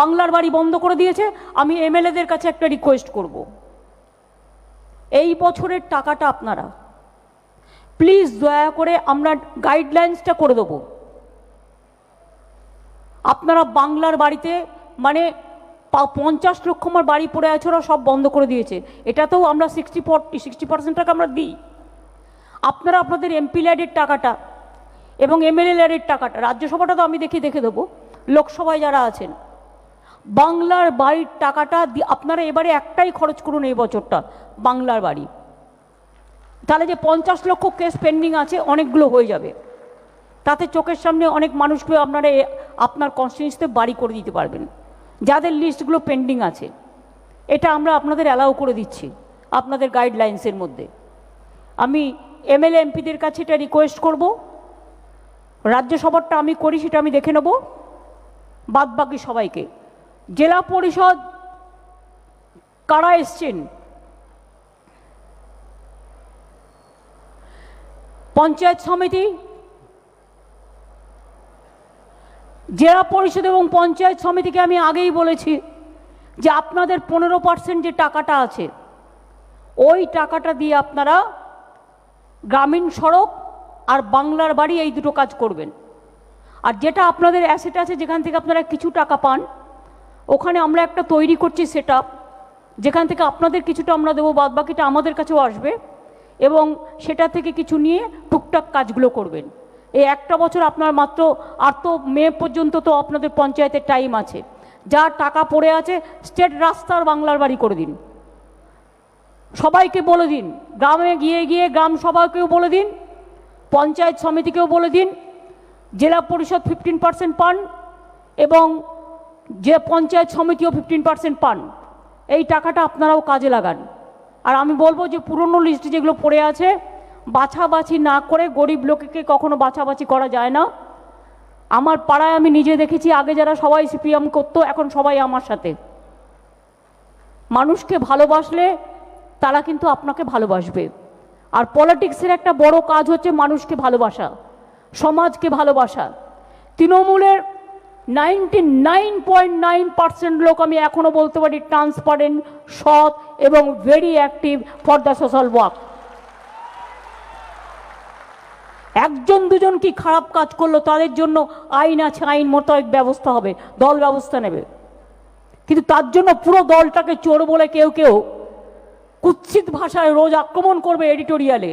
বাংলার বাড়ি বন্ধ করে দিয়েছে, আমি এমএলএদের কাছে একটা রিকোয়েস্ট করব। এই বছরের টাকাটা আপনারা প্লিজ দয়া করে আমরা গাইডলাইন্সটা করে দেবো। আপনারা বাংলার বাড়িতে মানে পঞ্চাশ লক্ষ আমার বাড়ি পড়ে আছে, ওরা সব বন্ধ করে দিয়েছে। এটাতেও আমরা সিক্সটি ফোরটি সিক্সটি পার্সেন্ট টাকা আমরা দিই। আপনারা আপনাদের এমপি ল্যাডের টাকাটা এবং এমএলএ ল্যাডের টাকাটা, রাজ্যসভাটা তো আমি দেখি, দেখে দেবো। লোকসভায় যারা আছেন বাংলার বাড়ির টাকাটা আপনারা এবারে একটাই খরচ করুন এই বছরটা, বাংলার বাড়ি। তাহলে যে পঞ্চাশ লক্ষ কেস পেন্ডিং আছে, অনেকগুলো হয়ে যাবে। তাতে চোখের সামনে অনেক মানুষকে আপনারা আপনার কনস্টিটিউন্সিতে বাড়ি করে দিতে পারবেন। যাদের লিস্টগুলো পেন্ডিং আছে, এটা আমরা আপনাদের অ্যালাউ করে দিচ্ছি, আপনাদের গাইডলাইন্সের মধ্যে। আমি এমএলএ, এমপিদের কাছে এটা রিকোয়েস্ট করব। রাজ্যসভাটা আমি করি, সেটা আমি দেখে নেব। বাদ বাকি সবাইকে। জেলা পরিষদ কারা এসছেন? পঞ্চায়েত সমিতি, জেলা পরিষদ এবং পঞ্চায়েত সমিতিকে আমি আগেই বলেছি যে আপনাদের পনেরো পার্সেন্ট যে টাকাটা আছে, ওই টাকাটা দিয়ে আপনারা গ্রামীণ সড়ক আর বাংলার বাড়ি এই দুটো কাজ করবেন। আর যেটা আপনাদের অ্যাসেট আছে, যেখান থেকে আপনারা কিছু টাকা পান ওখানে আমরা একটা তৈরি করছি সেট যেখান থেকে আপনাদের কিছুটা আমরা দেবো বাদ বাকিটা আমাদের কাছেও আসবে এবং সেটা থেকে কিছু নিয়ে টুকটাক কাজগুলো করবেন। এই একটা বছর আপনার মাত্র, আর তো মে পর্যন্ত তো আপনাদের পঞ্চায়েতের টাইম আছে। যা টাকা পড়ে আছে স্টেট রাস্তার বাংলার বাড়ি করে দিন। সবাইকে বলে দিন, গ্রামে গিয়ে গিয়ে গ্রাম সভাকেও বলে দিন, পঞ্চায়েত সমিতিকেও বলে দিন, জেলা পরিষদ ফিফটিন পার্সেন্ট পান এবং যে পঞ্চায়েত সমিতিও ফিফটিন পার্সেন্ট পান, এই টাকাটা আপনারাও কাজে লাগান। আর আমি বলব যে পুরনো লিস্ট যেগুলো পড়ে আছে, বাছাবাছি না করে গরিব লোককে কখনো বাছাবাছি করা যায় না। আমার পাড়ায় আমি নিজে দেখেছি, আগে যারা সবাই সিপিএম করতো, এখন সবাই আমার সাথে। মানুষকে ভালোবাসলে তারা কিন্তু আপনাকে ভালোবাসবে। আর পলিটিক্সের একটা বড় কাজ হচ্ছে মানুষকে ভালোবাসা, সমাজকে ভালোবাসা। তৃণমূলের ninety nine point nine percent লোক আমি এখনও বলতে পারি ট্রান্সপারেন্ট সৎ এবং very active for the social work একজন দুজন কি খারাপ কাজ করল তাদের জন্য আইন আছে, আইন মোতাবেক ব্যবস্থা হবে, দল ব্যবস্থা নেবে। কিন্তু তার জন্য পুরো দলটাকে চোর বলে কেউ কেউ কুৎসিত ভাষায় রোজ আক্রমণ করবে এডিটোরিয়ালে।